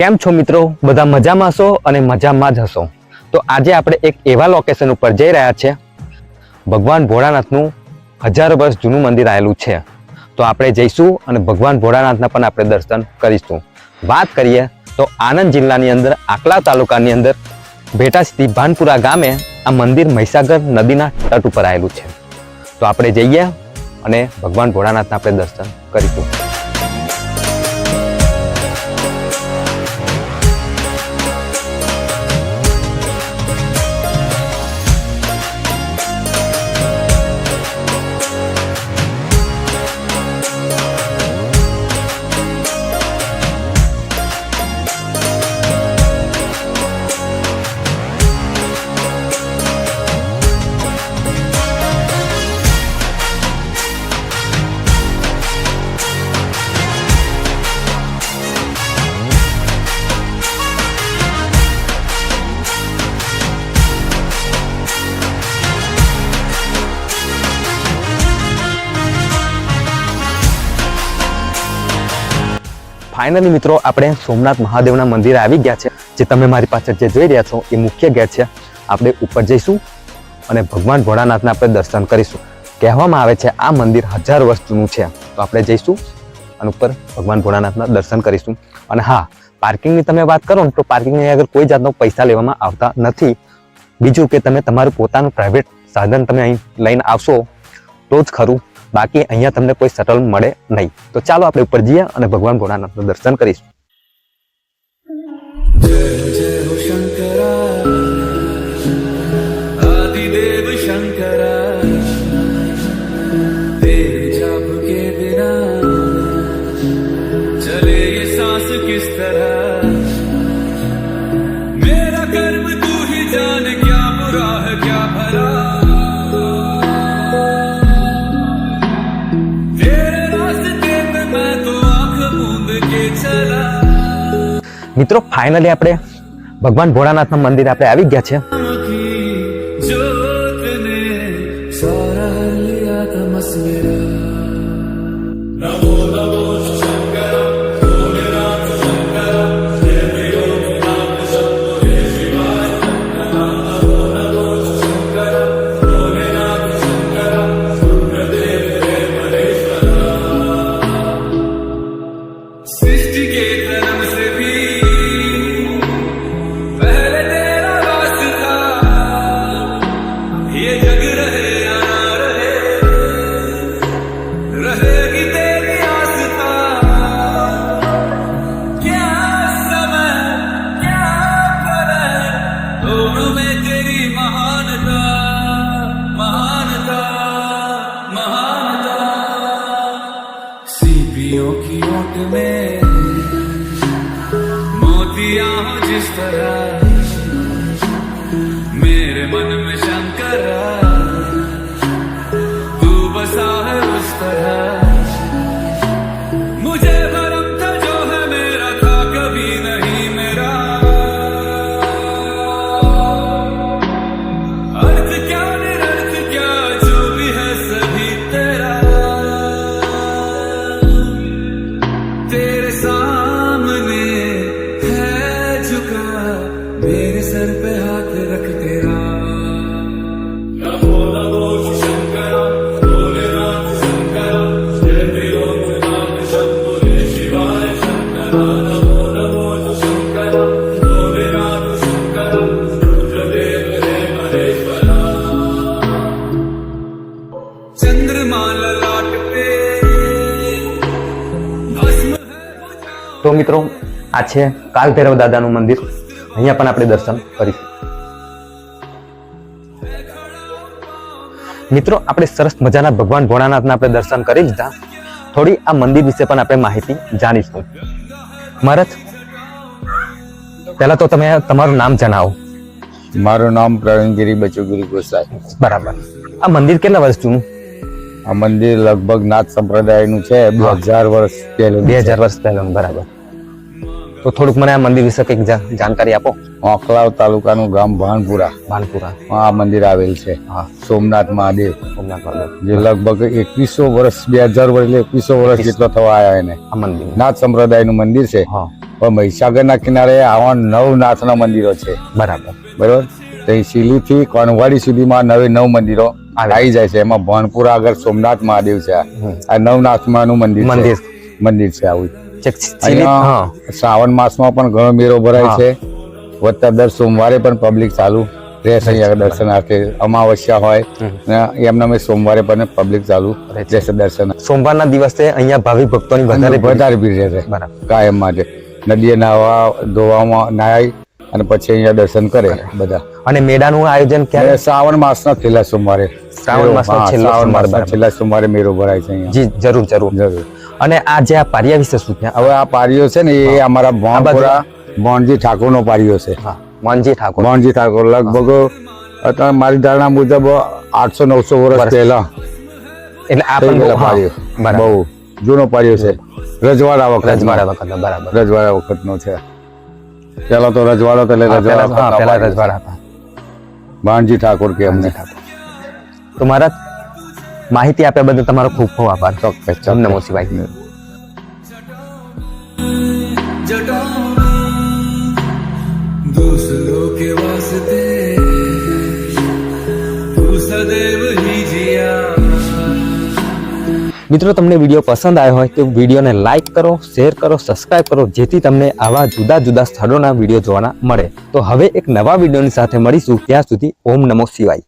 કેમ છો મિત્રો? બધા મજામાં હશો અને મજામાં જ હશો. તો આજે આપણે એક એવા લોકેશન ઉપર જઈ રહ્યા છે. ભગવાન ભોળાનાથનું હજાર વર્ષ જૂનું મંદિર આવેલું છે. તો આપણે જઈશું અને ભગવાન ભોળાનાથના પણ આપણે દર્શન કરીશું. વાત કરીએ તો આણંદ જિલ્લાની અંદર આકલા તાલુકાની અંદર ભેટા સ્થિત ભાનપુરા ગામે આ મંદિર મહીસાગર નદીના તટ ઉપર આવેલું છે. તો આપણે જઈએ અને ભગવાન ભોળાનાથના આપણે દર્શન કરીશું. ફાઇનલી મિત્રો, આપણે સોમનાથ મહાદેવના મંદિરે આવી ગયા છે, જે તમે મારી પાછળ જે જોઈ રહ્યા છો, એ મુખ્ય ગેટ છે. આપણે ઉપર જઈશું અને ભગવાન ભોળાનાથના આપણે દર્શન કરીશું. કહેવામાં આવે છે, આ મંદિર હજાર વર્ષ જૂનું છે. તો આપણે જઈશું અને ઉપર ભગવાન ભોળાનાથના દર્શન કરીશું. અને હા, પાર્કિંગની તમે વાત કરો ને, તો પાર્કિંગની આગળ કોઈ જાતનો પૈસા લેવામાં આવતા નથી. બીજું કે તમે તમારું પોતાનું પ્રાઇવેટ સાધન તમે અહીં લઈને આવશો, તો જ ખરું. બાકી અહીંયા તમને કોઈ શટલ મળે નહીં તો ચાલો આપણે ઉપર જઈએ અને ભગવાન ભોળાનાથનું દર્શન કરીશું जय हो મિત્રો ફાઇનલી આપણે ભગવાન ભોળાનાથના મંદિર આપણે આવી ગયા છે. જો estará. મિત્રો આ છે કાલ ભૈરવ દાદાનું મંદિર. અહીંયા પણ આપણે દર્શન કરીશું. મિત્રો આપણે સરસ મજાના ભગવાન ભોળાનાથના આપણે દર્શન કરી લીધા. થોડી આ મંદિર વિશે પણ આપણે માહિતી જાણીશું. મહારાજ પહેલા તો તમે તમારું નામ જણાવો. મારું નામ પ્રવીણગીરી બચુગીરી ગોસાઈ. બરાબર. આ મંદિર કેટલા વર્ષ જૂનું? આ મંદિર લગભગ નાથ સંપ્રદાયનું છે બે હજાર વર્ષ પહેલું બે હજાર વર્ષ પહેલું બરાબર. તો થોડુંક મને આ મંદિર વિશે કંઈક જાણકારી આપો. ઓખલાવ તાલુકાનું ગામ ભાનપુરા. ભાનપુરા. આ મંદિર આવેલ છે. હા. સોમનાથ મહાદેવ. સોમનાથ મહાદેવ. જે લગભગ એકવીસો વર્ષ બે હજાર વર્ષ એટલે એકવીસો વર્ષ જેટલો થવા આવ્યા એને. આ મંદિર. નાથ સંપ્રદાયનું મંદિર છે. પણ મહીસાગરના કિનારે આવા નવ નાથના મંદિરો છે. બરાબર. બરોબર? તો અહીં શીલીથી કોનવાડી સુધીમાં નવે નવ મંદિરો આવે. જાય છે. એમાં ભણપુરા આગળ સોમનાથ મહાદેવ છે આ. આ મંદિર મંદિર. મંદિર છે આવું. અહીંયા શ્રાવણ માસમાં પણ ઘણો મેળો ભરાય છે. વત્તા દર સોમવારે પણ પબ્લિક ચાલુ રહેશે અહીંયા દર્શનાર્થે અમાવસ્યા હોય. ને એમના મેં સોમવારે પણ પબ્લિક ચાલુ રહે રહેશે દર્શન. સોમવારના દિવસે અહીંયા ભાવિક ભક્તોની વધારે ભીડ. વધારે ભીડ રહેશે કાયમ માટે. નદીએ નાહવા ધોવામાં નાહી અને પછી અહીંયા દર્શન કરે બધા. અને મેળાનું આયોજન ક્યારે? શ્રાવણ માસના છેલ્લા સોમવારે. શ્રાવણ માસના હા, છેલ્લા શ્રાવણ સોમવારે, માસના છેલ્લા સોમવારે મેળો ભરાય છે અહીંયા. જી જરૂર જરૂર. જરૂર. અને આ જે આ પારિયા વિશે શું હવે આ પારીઓ છે ને એ અમારા ભોણપુરા ભોણજી ઠાકોરનો પારીઓ છે. મોહનજી ઠાકોર. ભોણજી ઠાકોર લગભગ અત્યારે મારી ધારણા મુજબ આઠસો નવસો વર્ષ. પહેલા એટલે આ પણ બરાબર. બહુ જૂનો પારીઓ છે. રજવાડા વખત રજવાડા વખત બરાબર. રજવાડા વખતનો છે. પેલા તો રજવાડો તો રજવાડા પેલા રજવાડા હતા. ભાણજી ઠાકોર કે અમને. તો મારા માહિતી આપ્યા બદલ તમારો ખૂબ ખૂબ આભાર ચોક્કસ ઓમ નમો શિવાય जटाओं में दूसरों के वास्ते तू सदैव ही जिया મિત્રો તમને વિડીયો પસંદ આવ્યો હોય તો વિડીયોને લાઈક કરો શેર કરો સબસ્ક્રાઇબ કરો જેથી તમને આવા જુદા જુદા સ્થળોના વિડીયો જોવાના મળે તો હવે એક નવા વિડીયોની સાથે મળીશું ત્યાં સુધી ઓમ નમો શિવાય